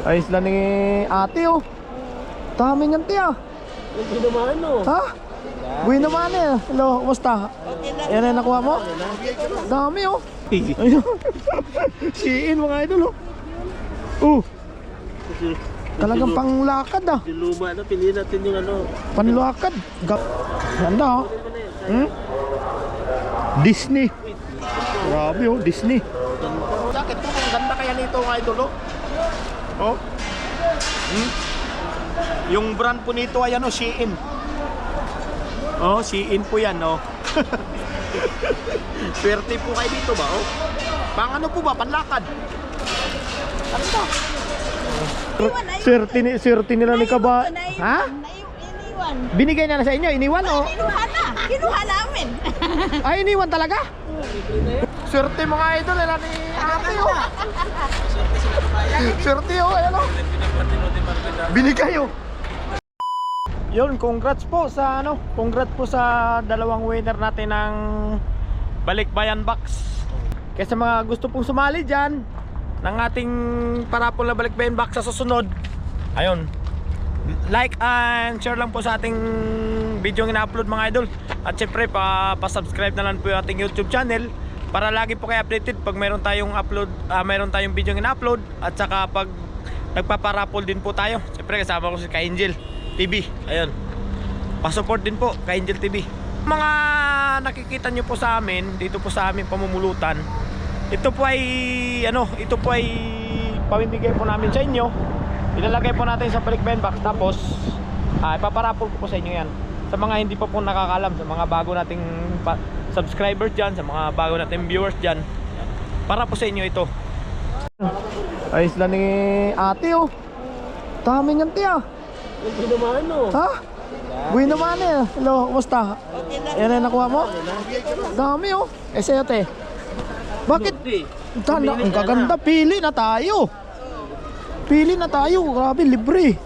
Ayos lang ni ate oh. Dami niyan tiya. Hindi naman ano. Ha? Buhay naman eh. Hello, kumusta? Yan ay nakuha mo? Dami oh. Ayun. Siin mga idol oh. Oh, talagang panglakad ah. Luma na, piliin natin yung ano. Panlakad. Ganda oh. Hmm? Disney. Grabe oh, Disney. Bakit po ang ganda kaya nito mga idol oh? Oh. Hmm? Yung brand po nito ay ano, Shein. Oh, Shein po yan oh. Swerte po kayo dito ba oh? Pang ano po ba? Panlakad. Ano ba? Swerte, ni, swerte nila ni Kaba. Ha? Iniwan. Binigay na na sa inyo, iniwan oh. Kinuha na. Kinuha namin. Ay, iniwan talaga? Swerte mga idol, nila ni ate oh. Swerte oh, ayan oh. Binigay oh. Yun, congrats po sa ano, congrats po sa dalawang winner natin ng Balikbayan Box. Kaya sa mga gusto pong sumali dyan ng ating parapol na Balikbayan Box sa susunod, ayun, like and share lang po sa ating video yung ina-upload mga idol. At syempre pa, pa-subscribe na lang po yung ating YouTube channel para lagi po kayo updated pag mayroon tayong upload ah, mayroon tayong video yung ina-upload at saka pag nagpaparapol din po tayo. Syempre kasama ko si Ka Angel TV ayun. Pa-support din po Ka Angel TV mga nakikita nyo po sa amin dito po sa aming pamumulutan ito po ay ano ito po ay pamimigay po namin sa inyo ilalagay po natin sa brick band box tapos ah, ipaparapol ko po sa inyo yan sa mga hindi pa po nakakalam sa mga bago nating subscribers dyan sa mga bago nating viewers dyan para po sa inyo ito ayos lang ni ate oh dami niyan tiya Hindi naman ano. ha? buhay naman eh hello kumusta? yan ay nakuha mo? dami oh eh sa'yo te bakit? Tana, ang gaganda, pili na tayo. Pili na tayo, grabe, libre.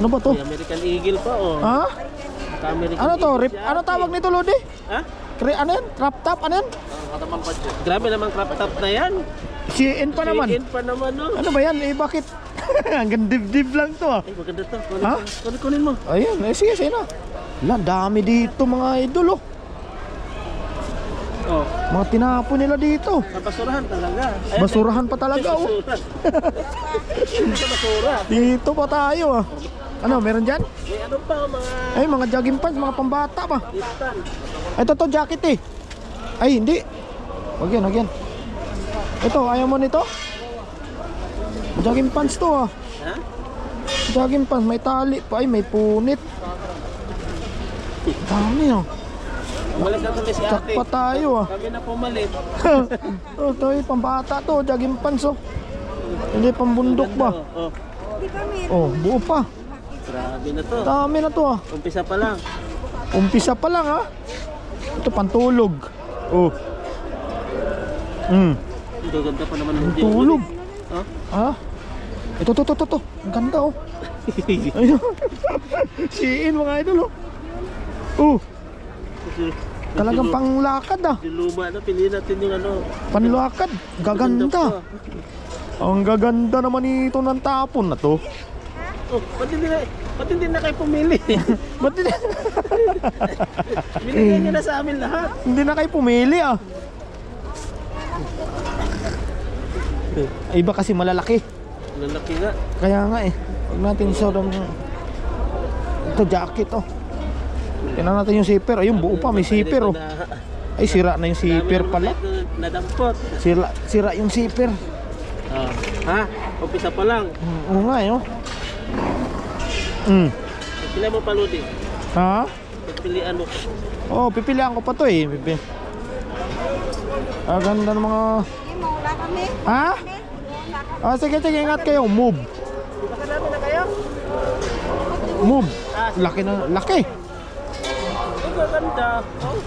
Ano ba to? May American Eagle pa oh. Ha? American Ano to? Rip, ano tawag nito, Lodi? Ha? Kri, ano yan? Trap top, ano yan? Grabe naman crop top na yan. CN pa naman. Chicken pa naman no. Ano ba yan? Eh, bakit? Hanggang dibdib lang to ah. Ay, maganda to. Kunin, Ha? kunin mo. Ayun, eh, sige, sige na. Wala, dami dito mga idol oh. Oh, Mga tinapo nila dito. sa basurahan talaga. Ayan, Basurahan pa talaga oh. Sa basura. Dito pa tayo ah. Ano, meron dyan? May ano pa mga Ay, mga jogging pants, mga pambata pa. Ito to jacket eh. Ay, hindi. Wag yan, wag yan. Ito, ayaw mo nito? Jogging pants to ah. Ha? Jogging pants, may tali pa. Ay, may punit. Dami oh. Umalis na kami si ate. Sakpa tayo ah. Kami na pumalit. oh, ito eh, pambata to. Jogging pants oh. Hindi pambundok ba? Oh, oh. Oh, buo pa. Grabe na to. Dami na to ah. Umpisa pa lang. Umpisa pa lang ah. Ito pantulog. Oh. Hmm. Ang gaganda pa naman ng Tulog. Ha? Ha? Ito, to, to, to, to. Ang ganda oh. Ayun. Siin mga idol oh. Oh, talagang panglakad ah. Yung luma na, piliin natin yung ano. Panlakad. Gaganda. Ang gaganda naman ito ng tapon na to. Oh, ba't hindi na, ba't hindi na kayo pumili? Ba't hindi, Binigay niyo na sa amin lahat. hindi na kayo pumili ah? Iba kasi malalaki. Lalaki nga. Kaya nga eh. Huwag natin sobrang... Ito jacket oh. Tingnan natin yung zipper. Ayun, buo pa. May zipper oh. Ay, sira na yung zipper pala. Na, nadampot. Sira, sira yung zipper. Oh. Ha? Umpisa pa lang. Hmm, Oo nga eh oh. Hmm. Pila mo paludi. Ha? Pagpilian mo. Oh, pipilihan ko pa to eh. Pipi. Ah, ganda ng mga... Wala kami. Ha? Ah, sige, sige, ingat kayo. Move. Nakadami na kayo? Move. Laki na, laki. Gaganda. Oh.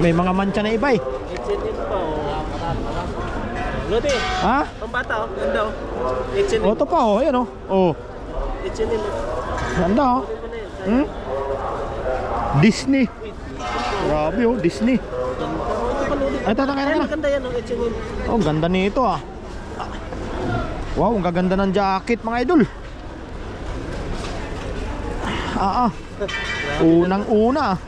May mga mancha na iba eh. H&M pa oh. Lodi, Ha? pambata oh. Ganda oh. H&M. O, ito pa oh. Ayan oh. Oh, oh. ganda oh. Hmm? Disney. Grabe oh, Disney. Oh. Ay, tata, Ay, kaya na. maganda yan oh. H&M. Oh, ganda nito ah. Wow, ang gaganda ng jacket mga idol. Ah, ah. Unang una.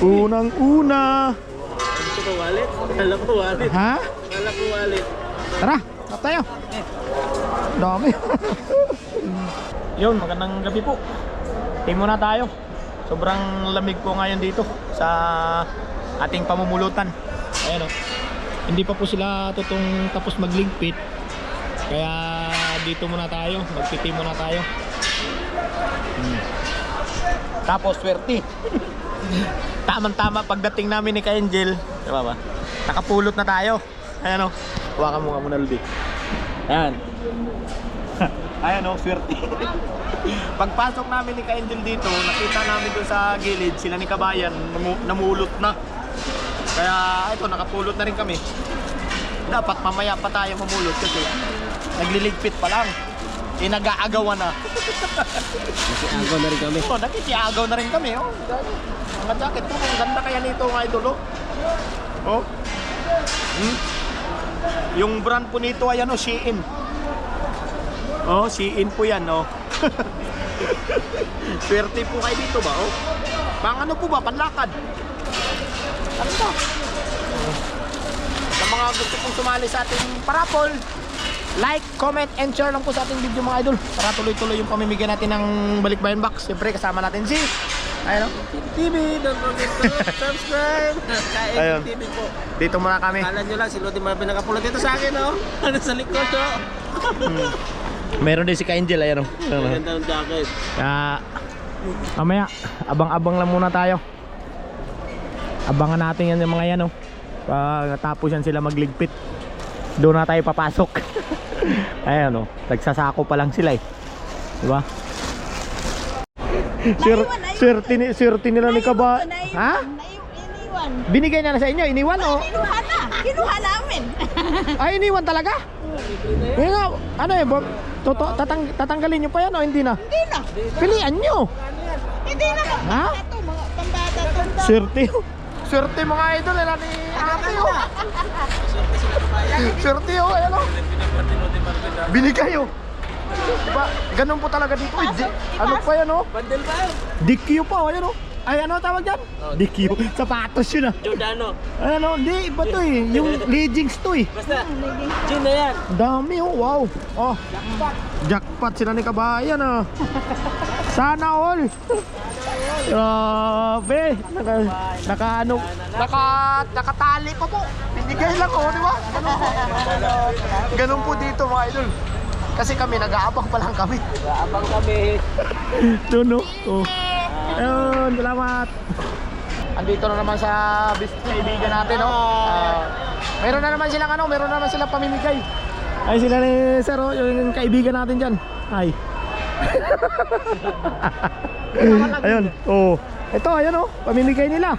Unang una. Ito ko wallet. Kala ko wallet. Ha? Kala ko wallet. Tara, tap tayo. Dami. Yun, magandang gabi po. Timo na tayo. Sobrang lamig po ngayon dito sa ating pamumulutan. Ayan o. Hindi pa po sila tutong tapos magligpit. Kaya dito muna tayo. Magpiti muna tayo. Hmm. Tapos swerte. Tamang-tama pagdating namin ni Ka-Angel. Diba ba? Nakapulot na tayo. Ayan o. Hawakan mo nga muna, Ludi. Ayan. Ayan o, swerte. Pagpasok namin ni Ka-Angel dito, nakita namin doon sa gilid, sila ni Kabayan, namu- namulot na. Kaya ito, nakapulot na rin kami. Dapat mamaya pa tayo mamulot kasi nagliligpit pa lang. Eh, nag-aagawan na. Kasi agaw na rin kami. Oh, nakisiagaw na rin kami, oh. Mga jacket po, ang ganda kaya nito mga idol, oh. Oh. Hmm? Yung brand po nito ay ano, Shein. Oh, Shein po yan, oh. Swerte po kayo dito ba, oh. Pang ano po ba, panlakad. Ano to? Sa mga gusto pong sumali sa ating parapol, like, comment, and share lang po sa ating video mga idol para tuloy-tuloy yung pamimigay natin ng Balikbayan Box. Siyempre kasama natin si Ayun. TV, don't forget to subscribe. Ayun. TV po. dito muna kami. Kala nyo lang, si Lodi Marvin nakapulot dito sa akin, oh. Ano sa likod, oh. Meron din si Ka-Angel, ayan oh. Maganda ang jacket. Kaya, mamaya, abang-abang lang muna tayo. Abangan natin yan yung mga yan, oh. Pag tapos yan sila magligpit, doon na tayo papasok. Ayan, oh. Nagsasako pa lang sila, eh. Diba? Sir, swerte, ni, swerte nila ni Kaba. Ha? Iniwan. Binigay na na sa inyo, iniwan, oh. Kinuha na. Kinuha namin. Ay, iniwan talaga? Nga, ano eh, Bob? Toto, tatang, tatanggalin nyo pa yan o hindi na? Hindi na. Pilian nyo! Hindi na. Ha? Ito, mga pambata. Swerte. Swerte mga idol, nila ni ate oh. Swerte oh, ayan oh. Binigay oh. Diba, ganun po talaga dito. eh. Di, ano pa yan oh? Bandel ba yun? DQ pa oh, ayan oh. Ay, ano tawag dyan? DQ. Sapatos yun ah. Giordano. Ano, hindi, iba to eh. Yung leggings to eh. Basta, Jin na yan. Dami oh, wow. Oh. Jackpot sila ni Kabayan ah. Sana all. Grabe. Naka, naka ano, naka, nakatali pa po. Binigay lang oh, di ba? Ganun po. Ganun po dito mga idol. Kasi kami, nag-aabang pa lang kami. Abang kami. Doon oh. Ayun, salamat. Andito na naman sa kaibigan natin, no? Ah, meron na naman silang ano, meron na naman silang pamimigay. Ay sila ni Sir, oh, yung kaibigan natin diyan. Ay. ayun, oh. Ito, ayun oh, pamimigay nila.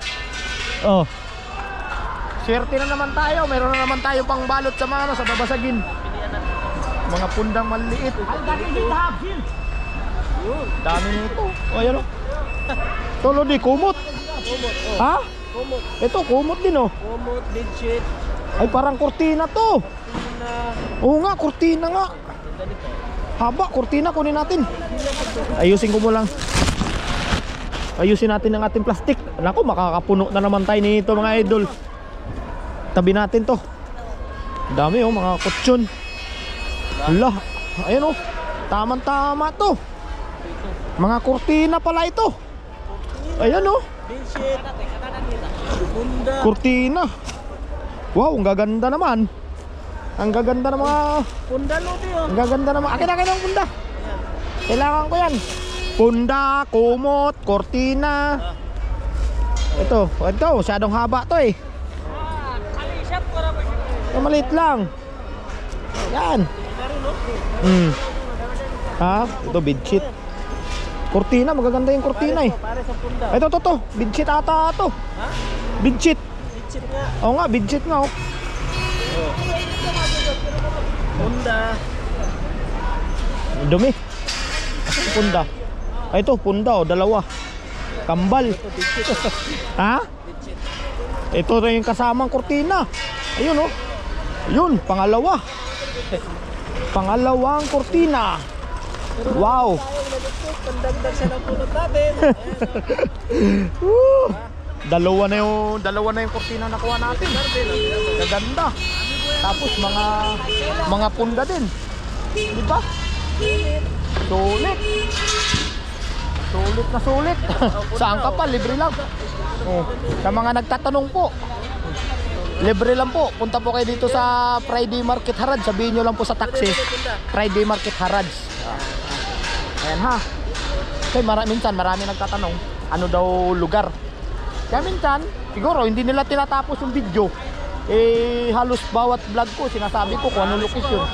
Oh. Swerte na naman tayo, meron na naman tayo pang balot sa mga ano, sa babasagin. Mga pundang maliit. Ay, dami nito. Oh, ayun oh. Tolo di kumot. Kumot, oh. Ha? Kumot. Ito kumot din oh. Kumot, bedsheet. Ay parang kurtina to. Na, Oo nga, kurtina nga. Haba, kurtina kunin natin. Ayusin ko mo lang. Ayusin natin ang ating plastic. Naku, makakapuno na naman tayo nito mga idol. Tabi natin to. Dami oh, mga kutsyon. Ala, ayun oh. Tamang-tama to. Mga kurtina pala ito. Ayan oh. Kurtina. Wow, ang gaganda naman. Ang gaganda ng mga Bunda, Lodi, oh. ang gaganda naman. Akin akin ang punda. Kailangan ko 'yan. Punda, kumot, kortina. Ito, ito, masyadong haba 'to eh. Ito, maliit lang. Yan. Hmm. Ha? Ito bedsheet. Kortina, magaganda yung kortina eh. Ito, to, to. Bedsheet ata to. Ha? Bedsheet. Bedsheet nga. Oo nga, bedsheet nga oh. Bunda. Ang Dumi. Punda? Ay ito, punda oh, dalawa. Kambal. ha? Ito na yung kasamang kurtina. Ayun oh. Ayun, pangalawa. Pangalawang kurtina. Wow. Dalawa na yung dalawa na yung kurtina na nakuha natin. Gaganda. Tapos mga mga punda din. Di ba? Sulit. Sulit na sulit. Saan ka pa? Libre lang. Oh, sa mga nagtatanong po. Libre lang po. Punta po kayo dito sa Friday Market Harad. Sabihin nyo lang po sa taxi. Friday Market Harad. Ayan ha. Kasi mara, minsan marami nagtatanong ano daw lugar. Kaya minsan, siguro hindi nila tinatapos yung video. Eh, halos bawat vlog ko, sinasabi ko kung anong location.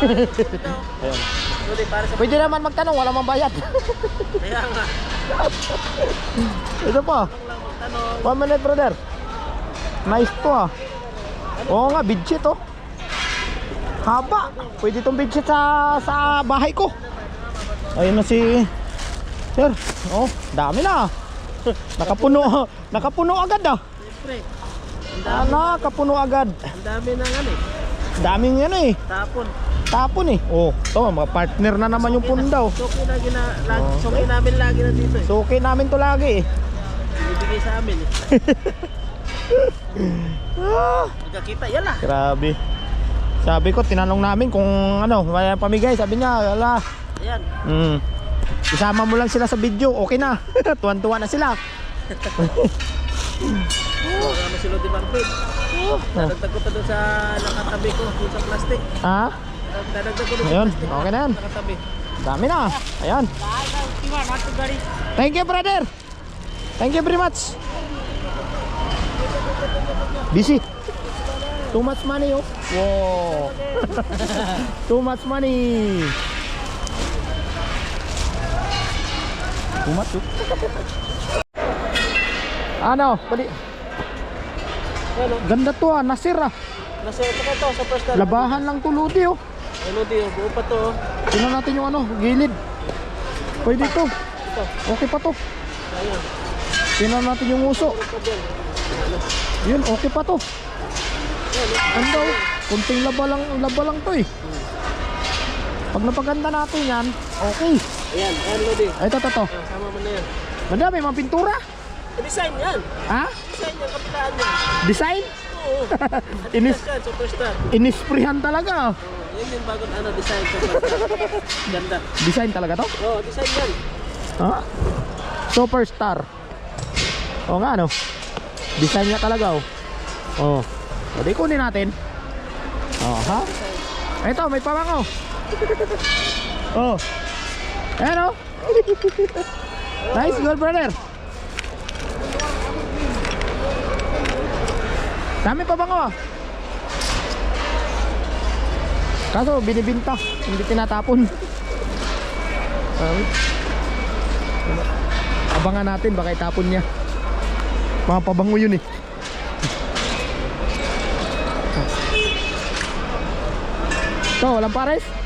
Ayan. Lodi, para sa Pwede naman magtanong, wala mang bayad. kaya nga. Ito magtanong. One minute, brother. Nice to ah. Oo nga, budget oh. Haba. Pwede itong budget sa, sa bahay ko. Ayun na si... Sir, oh, dami na. Nakapuno, nakapuno agad ah. Siyempre, Ah, nakapuno agad. ang dami ng ano eh. Daming ano eh. Tapon. Tapon eh. Oh, to, mga partner na naman yung pundaw. Suki na gina, lagi, Oh. suki namin lagi na dito eh. Okay namin to lagi eh. Ibigay sa amin eh. Ah, Magkakita, yan lah. grabe. Sabi ko, tinanong namin kung ano, may pamigay. Sabi niya, wala. Ayan. Mm. Isama mo lang sila sa video, okay na. Tuwan-tuwa na sila. Oh. Kama si Lodi Barbid. Dadagdag ko pa doon sa nakatabi ko, doon sa plastic. Ha? Dadagdag ko Ayun, okay na yan. Nakatabi. Dami na. Ayan. Thank you, brother. Thank you very much. Busy. Too much money, oh. Wow. Too much money. Too much, oh. Ano? Bali. Ganda to ah, nasir. Nasa ito ka to, sa first. Labahan lang to, Lodi oh. Ano di, buo pa to. oh. Tingnan natin yung ano, gilid. Pwede to. Ito. Okay pa to. Ayan. Tingnan natin yung uso. Ito. Yun, okay pa to. Ganda oh. Kunting laba lang, laba lang to eh. Pag napaganda natin yan, okay. Ayan, ayan Lodi. Ay, ito, ito, ito. Ah, sama mo na yan. Madami, mga pintura. Eh, Design yan. Ha? Design yan, kapitaan yan. Design? Oo. Inis, superstar. inisprihan talaga. oh. Oo, yan yung bagong ano, design. Ganda. Design talaga to? Oo, design yan. Ha? Superstar. O nga no. Design niya talaga oh. Oh. O di kunin natin. Oh, ha? Ito, may pabango. oh. Ayan oh. nice goal, brother. Dami pabango ah. Kaso binibinta, hindi tinatapon. Abangan natin baka itapon niya. Mga pabango yun eh. Ito, walang pares.